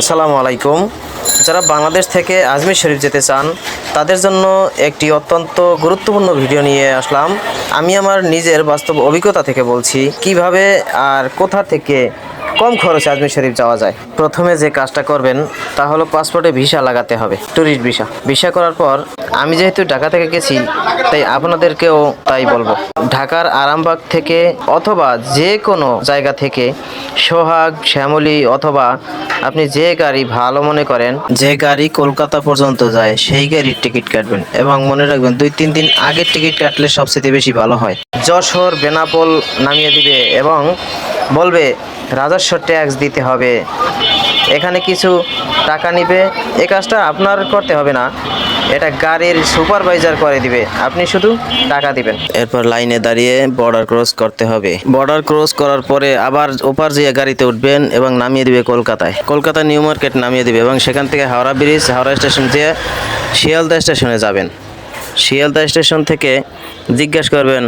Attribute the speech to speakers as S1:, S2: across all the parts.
S1: আসসালামু আলাইকুম। যারা বাংলাদেশ থেকে আজমির শরীফ যেতে চান, তাদের জন্য একটি অত্যন্ত গুরুত্বপূর্ণ ভিডিও নিয়ে আসলাম। আমি আমার নিজের বাস্তব অভিজ্ঞতা থেকে বলছি, কীভাবে আর কোথা থেকে কম খরচে আজমির শরীফ যাওয়া যায়। প্রথমে যে কাজটা করবেন, তা হলো পাসপোর্টে ভিসা লাগাতে হবে ট্যুরিস্ট ভিসা ভিসা করার পর, আমি যেহেতু ঢাকা থেকে গেছি, তাই আপনাদেরকেও তাই বলব। ঢাকার আরামবাগ থেকে অথবা যে কোনো জায়গা থেকে সোহাগ, শ্যামলী অথবা আপনি যে গাড়ি ভালো মনে করেন, যে গাড়ি কলকাতা পর্যন্ত যায়, সেই গাড়ির টিকিট কাটবেন এবং মনে রাখবেন দুই, তিন দিন আগের টিকিট কাটলে সবচেয়ে বেশি ভালো হয়। যশোর, বেনাপোল নামিয়ে দিবে এবং বলবে, রাজস্ব ট্যাক্স দিতে হবে। এখানে কিছু টাকা নিবে। এ কাজটা আপনার করতে হবে না। এটা গাড়ির সুপারভাইজার করে দিবে। আপনি শুধু টাকা দিবেন। এরপর লাইনে দাঁড়িয়ে বর্ডার ক্রস করতে হবে। বর্ডার ক্রস করার পরে আবার ওপার যেয়ে গাড়িতে উঠবেন এবং নামিয়ে দিবে কলকাতায়। কলকাতা নিউ মার্কেট নামিয়ে দিবে এবং সেখান থেকে হাওড়া ব্রিজ হাওড়া স্টেশন যেয়ে শিয়ালদা স্টেশনে যাবেন। শিয়ালদা স্টেশন থেকে জিজ্ঞাসা করবেন,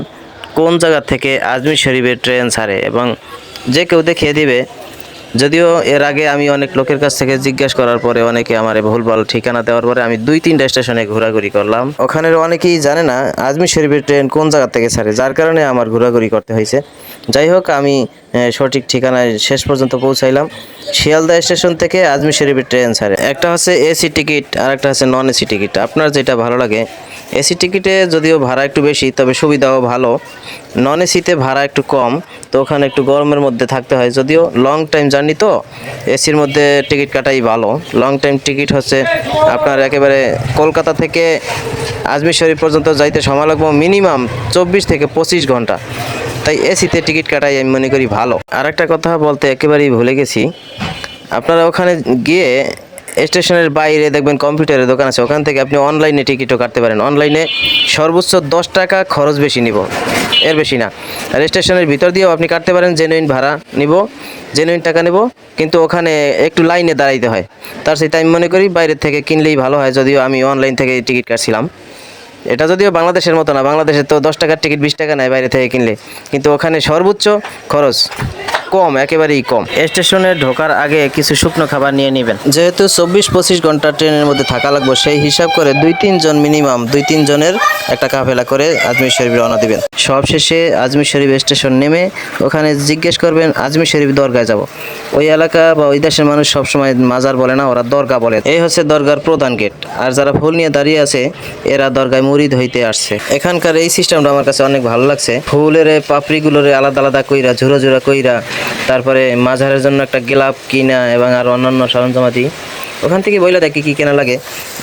S1: কোন জায়গা থেকে আজমির শরীফের ট্রেন ছাড়ে? এবং যে কেউ দেখিয়ে দিবে, যদিও এর আগে আমি অনেক লোকের কাছ থেকে জিজ্ঞাসা করার পরে অনেকে আমার ভুলভাল ঠিকানা দেওয়ার পরে আমি দুই, তিনটা স্টেশনে ঘোরাঘুরি করলাম। ওখানের অনেকেই জানে না আজমির শরীফের ট্রেন কোন জায়গা থেকে ছাড়ে, যার কারণে আমার ঘোরাঘুরি করতে হয়েছে। যাই হোক, আমি সঠিক ঠিকানায় শেষ পর্যন্ত পৌঁছাইলাম। শিয়ালদা স্টেশন থেকে আজমির শরীফের ট্রেন ছাড়ে। একটা হচ্ছে এসি টিকিট আর একটা হচ্ছে নন এসি টিকিট। আপনার যেটা ভালো লাগে এসি টিকিটে যদিও ভাড়া একটু বেশি, তবে সুবিধাও ভালো। নন এসিতে ভাড়া একটু কম, তো ওখানে একটু গরমের মধ্যে থাকতে হয়। যদিও লং টাইম জার্নি তো এসির মধ্যে টিকিট কাটাই ভালো। লং টাইম টিকিট হচ্ছে আপনার একেবারে কলকাতা থেকে আজমির শরীফ পর্যন্ত যাইতে সময় লাগবে মিনিমাম চব্বিশ থেকে পঁচিশ ঘণ্টা। তাই এসিতে টিকিট কাটাই আমি মনে করি ভালো। আর একটা কথা বলতে একেবারেই ভুলে গেছি। আপনারা ওখানে গিয়ে স্টেশনের বাইরে দেখবেন কম্পিউটারের দোকান আছে, ওখান থেকে আপনি অনলাইনে টিকিটও কাটতে পারেন। অনলাইনে সর্বোচ্চ দশ টাকা খরচ বেশি নিব, এর বেশি না। আর স্টেশনের ভিতর দিয়েও আপনি কাটতে পারেন জেনুইন ভাড়া নিব জেনুইন টাকা নেব, কিন্তু ওখানে একটু লাইনে দাঁড়াইতে হয়। তার সাথে আমি মনে করি বাইরের থেকে কিনলেই ভালো হয়, যদিও আমি অনলাইন থেকে টিকিট কাটছিলাম। এটা যদিও বাংলাদেশের মতো না, বাংলাদেশে তো দশ টাকার টিকিট, বিশ টাকা নেয় বাইরে থেকে কিনলে, কিন্তু ওখানে সর্বোচ্চ খরচ কম, একেবারেই কম। স্টেশনে ঢোকার আগে কিছু শুকনো খাবার নিয়ে নেবেন। যেহেতু চব্বিশ পঁচিশ ঘণ্টা ট্রেনের মধ্যে থাকা লাগবে, সেই হিসাব করে দুই তিনজন মিনিমাম দুই তিনজনের একটা কাফেলা করে আজমির শরীফ রওনা দিবেন। সবশেষে আজমির শরীফ স্টেশন নেমে ওখানে জিজ্ঞেস করবেন, আজমির শরীফ দরগায় যাব। ওই এলাকা বা ওই দেশের মানুষ সবসময় মাজার বলে না, ওরা দরগা বলে। এই হচ্ছে দরগার প্রধান গেট আর যারা ফুল নিয়ে দাঁড়িয়ে আছে, এরা দরগায় মুরিদ হইতে আসছে। এখানকার এই সিস্টেমটা আমার কাছে অনেক ভালো লাগছে। ফুলের পাপড়িগুলোর আলাদা আলাদা কইরা ঝুরো ঝুরো কইরা, তারপরে মাঝারের জন্য একটা গেলাপ কিনা এবং আর অন্যান্য সরঞ্জামাদি ওখান থেকে বইলা দেখি কি কেনা লাগে,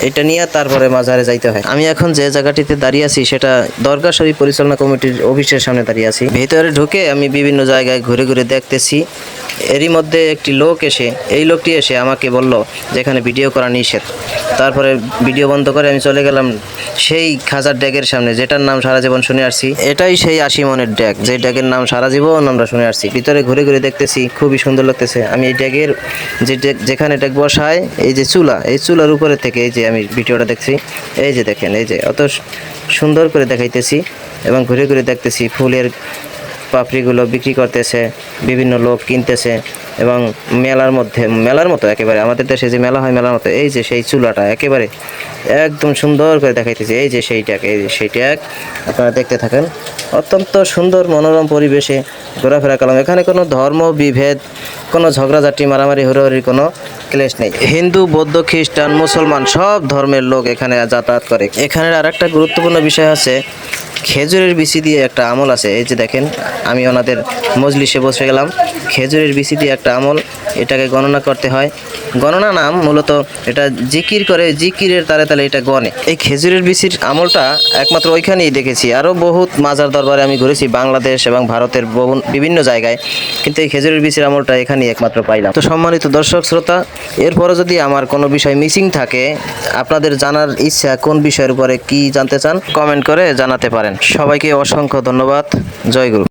S1: এটা নিয়ে তারপরে মাঝারে যাইতে হয়। আমি এখন যে জায়গাটিতে দাঁড়িয়ে আছি, সেটা দরগা শরীফ পরিচালনা কমিটির অফিসের সামনে দাঁড়িয়ে আছি। ভেতরে ঢুকে আমি বিভিন্ন জায়গায় ঘুরে ঘুরে দেখতেছি। এরই মধ্যে একটি লোক এসে, এই লোকটি এসে আমাকে বলল যে এখানে ভিডিও করা নিষেধ। তারপরে ভিডিও বন্ধ করে আমি চলে গেলাম সেই খাজার ড্যাগের সামনে, যেটার নাম সারা জীবন শুনে আসছি। এটাই সেই আশি মনের ড্যাগ, যে ড্যাগের নাম সারা জীবন আমরা শুনে আসছি। ভিতরে ঘুরে ঘুরে দেখতেছি, খুবই সুন্দর লাগতেছে। আমি এই ড্যাগের যে যেখানে ড্যাগ বসায় এই যে চুলা, এই চুলার উপরে থেকে এই যে আমি ভিডিওটা দেখছি, এই যে দেখেন, এই যে অত সুন্দর করে দেখাইতেছি এবং ঘুরে ঘুরে দেখতেছি ফুলের পাপড়িগুলো বিক্রি করতেছে, বিভিন্ন লোক কিনতেছে। এবং মেলার মধ্যে, মেলার মতো একেবারে, আমাদের দেশে যে মেলা হয় মেলার মতো, এই যে সেই চুলাটা একেবারে একদম সুন্দর করে দেখাইতেছে, এই যে সেই এই যে সেই আপনারা দেখতে থাকেন, অত্যন্ত সুন্দর মনোরম পরিবেশে ঘোরাফেরা করলাম। এখানে কোনো ধর্ম বিভেদ, কোনো ঝগড়াঝাটি, মারামারি, হুড়োহুড়ির কোনো ক্লেশ নেই। হিন্দু, বৌদ্ধ, খ্রিস্টান, মুসলমান সব ধর্মের লোক এখানে যাতায়াত করে। এখানের আর একটা গুরুত্বপূর্ণ বিষয় আছে খেজুরের বিচি দিয়ে একটা আমল আছে, এই যে দেখেন, আমি ওনাদের মজলিসে বসে গেলাম, খেজুরের বিচি দিয়ে একটা আমল এটাকে গণনা করতে হয়। গণনা নাম মূলত এটা জিকির করে, জিকিরের তালে তালে এটা গণে। এই খেজুরের বিচির আমলটা একমাত্র ওইখানেই দেখেছি। আরও বহুত মাজার দরবারে আমি ঘুরেছি বাংলাদেশ এবং ভারতের বিভিন্ন জায়গায়। কিন্তু এই খেজুরের বিচির আমলটা এখানেই একমাত্র পাইলাম। তো সম্মানিত দর্শক, শ্রোতা এরপরে যদি আমার কোনো বিষয় মিসিং থাকে, আপনাদের জানার ইচ্ছা কোন বিষয়ের উপরে কি জানতে চান, কমেন্ট করে জানাতে পারেন। সবাইকে অসংখ্য ধন্যবাদ। জয় গুরু।